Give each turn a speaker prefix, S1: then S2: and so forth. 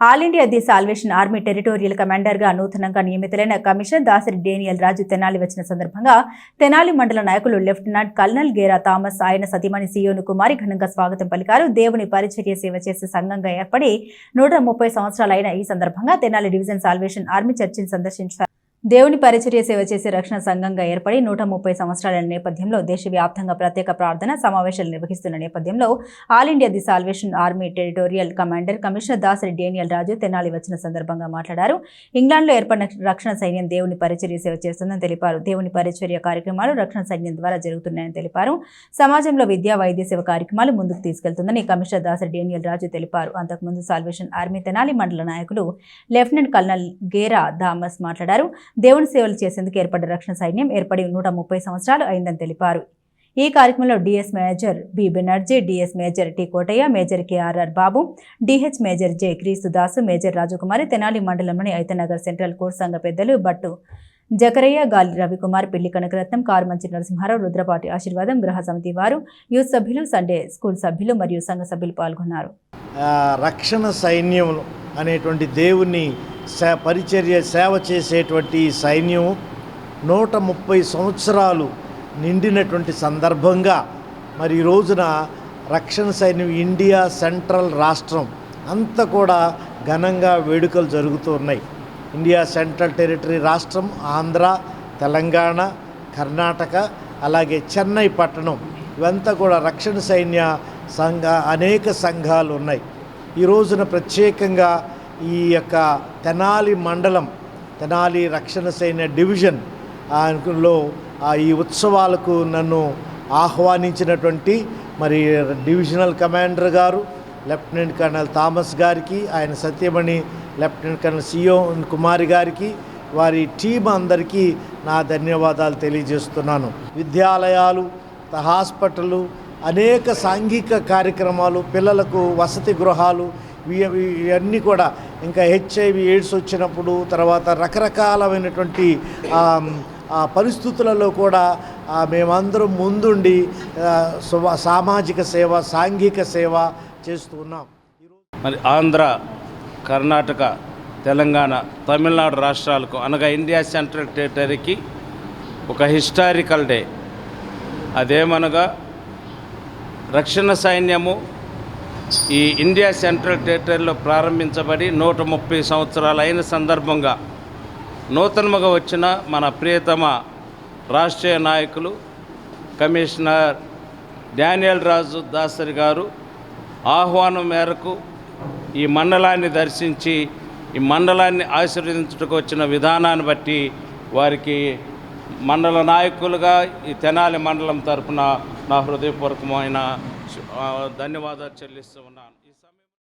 S1: All India the Salvation Army territorial కమాండర్గా నూతనంగా నియమితులైన commissioner Dasari Daniel Raju Tenali వచ్చిన సందర్భంగా తెనాలి మండల నాయకులు లెఫ్టినెంట్ కల్నల్ గేరా థామస్ ఆయన సతీమణి సీయోను కుమారి ఘనంగా స్వాగతం పలికారు. దేవుని పరిచర్య సేవ చేసే సంఘంగా ఏర్పడి నూట ముప్పై సంవత్సరాలైన ఈ సందర్భంగా తెనాలి డివిజన్ సాల్వేషన్ ఆర్మీ చర్చిని సందర్శించారు. దేవుని పరిచర్య సేవ చేసే రక్షణ సంఘంగా ఏర్పడి నూట ముప్పై సంవత్సరాల నేపథ్యంలో దేశవ్యాప్తంగా ప్రత్యేక ప్రార్థన సమావేశాలు నిర్వహిస్తున్న నేపథ్యంలో all India the Salvation Army territorial commander commissioner Dasari Daniel Raju Tenali వచ్చిన సందర్భంగా మాట్లాడారు. ఇంగ్లాండ్లో ఏర్పడిన రక్షణ సైన్యం దేవుని పరిచర్య సేవ చేస్తుందని తెలిపారు. దేవుని పరిచర్య కార్యక్రమాలు రక్షణ సైన్యం ద్వారా జరుగుతున్నాయని తెలిపారు. సమాజంలో విద్యా వైద్య సేవ కార్యక్రమాలు ముందుకు తీసుకెళ్తుందని కమిషనర్ దాసరి డేనియల్ రాజు తెలిపారు. అంతకుముందు సాల్వేషన్ ఆర్మీ తెనాలి మండల నాయకులు లెఫ్టినెంట్ కల్నల్ గేరా థామస్ మాట్లాడారు. దేవుని సేవలు చేసేందుకు ఏర్పడ్డ రక్షణ సైన్యం ఏర్పడి నూట ముప్పై సంవత్సరాలు అయిందని తెలిపారు. ఈ కార్యక్రమంలో DS major B Banerjee DS major T Kotaiah major KRR Babu DH major J Kreestu Dasu major రాజకుమారి తెనాలి మండలంలోని ఐతనగర్ సెంట్రల్ కోర్ట్ సంఘ పెద్దలు బట్టు జకరయ్య గాలి రవికుమార్ పిల్లి కనకరత్నం కారుమంచి నరసింహారావు రుద్రపాటి ఆశీర్వాదం గృహ సమితి వారు యూత్ సభ్యులు సండే స్కూల్ సభ్యులు మరియు సంఘ సభ్యులు పాల్గొన్నారు.
S2: రక్షణ సైన్యం అనేటువంటి దేవుని పరిచర్య సేవ చేసేటువంటి సైన్యం నూట ముప్పై సంవత్సరాలు నిండినటువంటి సందర్భంగా మరి ఈ రోజున రక్షణ సైన్యం ఇండియా సెంట్రల్ రాష్ట్రం అంతా కూడా ఘనంగా వేడుకలు జరుగుతూ ఉన్నాయి. ఇండియా సెంట్రల్ టెరిటరీ రాష్ట్రం ఆంధ్ర తెలంగాణ కర్ణాటక అలాగే చెన్నై పట్టణం ఇవంతా కూడా రక్షణ సైన్య సంఘ అనేక సంఘాలు ఉన్నాయి. ఈ రోజున ప్రత్యేకంగా ఈ యొక్క తెనాలి మండలం తెనాలి రక్షణ సైన్య డివిజన్లో ఈ ఉత్సవాలకు నన్ను ఆహ్వానించినటువంటి మరి డివిజనల్ కమాండర్ గారు లెఫ్టినెంట్ కర్నల్ థామస్ గారికి ఆయన సత్యమణి లెఫ్టినెంట్ కర్నల్ సియో కుమారి గారికి వారి టీం అందరికీ నా ధన్యవాదాలు తెలియజేస్తున్నాను. విద్యాలయాలు త- హాస్పిటళ్ళు అనేక సాంఘిక కార్యక్రమాలు పిల్లలకు వసతి గృహాలు ఇవన్నీ కూడా. ఇంకా హెచ్ఐవి ఎయిడ్స్ వచ్చినప్పుడు తర్వాత రకరకాలమైనటువంటి ఆ, పరిస్థితులలో కూడా మేమందరం ముందుండి సామాజిక సేవ సాంఘిక సేవ చేస్తూ ఉన్నాం.
S3: మరి ఆంధ్ర కర్ణాటక తెలంగాణ తమిళనాడు రాష్ట్రాలకు అనగా ఇండియా సెంట్రల్ టెరిటరీకి ఒక హిస్టారికల్ డే. అదేమనగా రక్షణ సైన్యము ఈ ఇండియా సెంట్రల్ థియేటర్లో ప్రారంభించబడి నూట ముప్పై సంవత్సరాలు అయిన సందర్భంగా నూతనముగా వచ్చిన మన ప్రియతమ రాష్ట్రీయ నాయకులు కమిషనర్ డానియల్ రాజు దాసరి గారు ఆహ్వానం మేరకు ఈ మండలాన్ని దర్శించి ఈ మండలాన్ని ఆశీర్వదించుటకు వచ్చిన విధానాన్ని బట్టి వారికి మండల నాయకులుగా ఈ తెనాలి మండలం తరపున నా హృదయపూర్వకమైన ధన్యవాదాలు చెల్లిస్తూ ఉన్నాను.